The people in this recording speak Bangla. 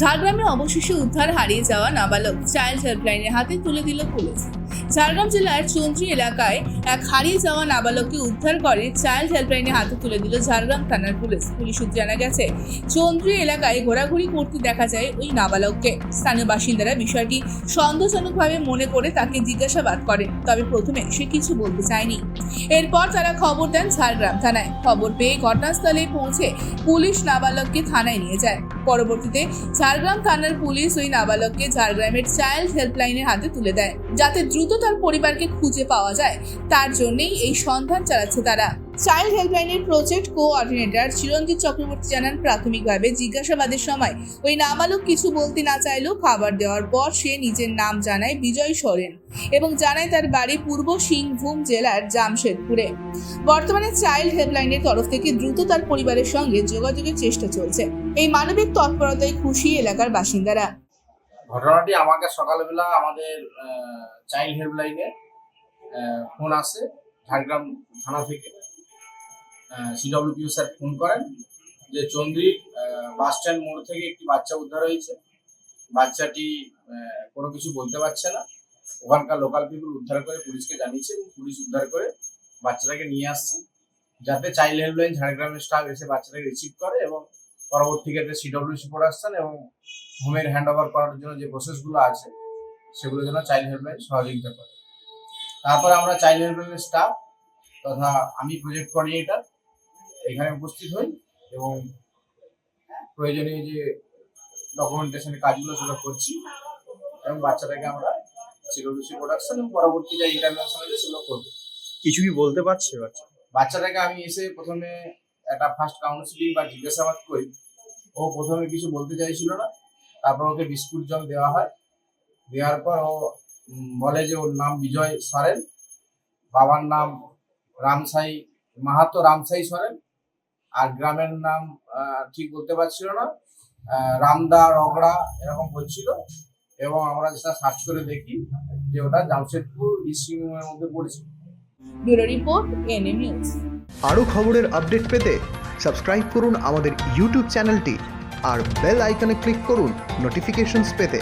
ঝাড়গ্রামে অবশেষে উদ্ধার হারিয়ে যাওয়া নাবালক চাইল্ড হেল্পলাইনের হাতে তুলে দিল পুলিশ। ঝাড়গ্রাম জেলার চন্দ্রী এলাকায় এক হারিয়ে যাওয়া নাবালককে উদ্ধার করে চাইল্ড হেল্পলাইনে হাতে তুলে দিল ঝাড়গ্রাম থানার পুলিশ। পুলিশ সূত্রে জানা গেছে, চন্দ্রী এলাকায় ঘোরাঘুরি করতে দেখা যায় ওই নাবালককে। স্থানীয় বাসিন্দারা বিষয়টি সন্দেহজনকভাবে মনে করে তাকে জিজ্ঞাসাবাদ করেন, তবে প্রথমে সে কিছু বলতে চায়নি। এরপর তারা খবর দেন ঝাড়গ্রাম থানায়। খবর পেয়ে ঘটনাস্থলে পৌঁছে পুলিশ নাবালককে থানায় নিয়ে যায়। পরবর্তীতে ঝাড়গ্রাম থানার পুলিশ ওই নাবালককে ঝাড়গ্রামের চাইল্ড হেল্পলাইনের হাতে তুলে দেয়। যাতে দ্রুত তার পরিবারকে খুঁজে পাওয়া যায় তার জন্যই এই সন্ধান চালাচ্ছে তারা। চাইল্ড হেল্পলাইনের প্রজেক্ট কোঅর্ডিনেটর চিরঞ্জিত চক্রবর্তী জানান, প্রাথমিকভাবে জিজ্ঞাসাবাদের সময় ওই নাবালক কিছু বলতে না চাইলেও খাবার দেওয়ার পর সে নিজের নাম জানায় বিজয় সরেন এবং জানায় তার বাড়ি পূর্ব সিংভূম জেলার জামশেদপুরে। বর্তমানে চাইল্ড হেল্পলাইনের তরফ থেকে দ্রুত তার পরিবারের সঙ্গে যোগাযোগের চেষ্টা চলছে। এই মানবিক তৎপরতায় খুশি এলাকার বাসিন্দারা। ঘটনাটি আমাকে সকালবেলা আমাদের চাইল্ড হেল্পলাইনে ফোন আসে ঝাড়গ্রাম থানা থেকে। সিডব্লিউপিও স্যার ফোন করেন যে চন্দ্রী বাস স্ট্যান্ড মোড় থেকে একটি বাচ্চা উদ্ধার হয়েছে। বাচ্চাটি কোনো কিছু বলতে পারছে না। ওখানকার লোকাল পিপুল উদ্ধার করে পুলিশকে জানিয়েছে এবং পুলিশ উদ্ধার করে বাচ্চাটাকে নিয়ে আসছে। যাতে চাইল্ড হেল্পলাইন ঝাড়গ্রামের স্টাফ এসে বাচ্চাটাকে রিসিভ করে এবং পরবর্তী ক্ষেত্রে সিডব্লিউসি প্রোডাকশন এবং হোমের হ্যান্ড ওভার করার জন্য যে প্রসেসগুলো আছে সেগুলো যেন চাইল্ড হেল্পলাইন সহযোগিতা করে। তারপরে আমরা চাইল্ড হেল্পলাইনের স্টাফ তথা আমি প্রজেক্ট কোঅর্ডিনেটর এখানে উপস্থিত হই এবং প্রয়োজনীয় যে ডকুমেন্টেশনের কাজগুলো সেগুলো করছি এবং বাচ্চাটাকে আমরা সিকিউরিটি প্রোডাকশন এবং পরবর্তী যে ইন্টারভেনশন আছে সেগুলো করব। কিছু কি বলতে পারছে বাচ্চা? বাচ্চাটাকে আমি এসে প্রথমে একটা ফার্স্ট কাউন্সিলিং বা জিজ্ঞাসাবাদ করি। ও প্রথমে কিছু বলতে চাইছিল না। তারপর ওকে বিস্কুট জল দেওয়া হয়। দেওয়ার পর ও বলে যে ওর নাম বিজয় সরেন। বাবার নাম রামসাই মাহাতো রামসাই সরেন। আর গ্রামের নাম ঠিক বলতে পারছিল না। রামদা রগড়া এরকম বলছিল এবং আমরা যেটা সার্চ করে দেখি যে ওটা জামশেদপুর ইসিংয়ের মধ্যে পড়েছে। Bureau report NM news. আরও খবরের আপডেট পেতে সাবস্ক্রাইব করুন আমাদের ইউটিউব চ্যানেলটি আর বেল আইকনে ক্লিক করুন নোটিফিকেশনস পেতে।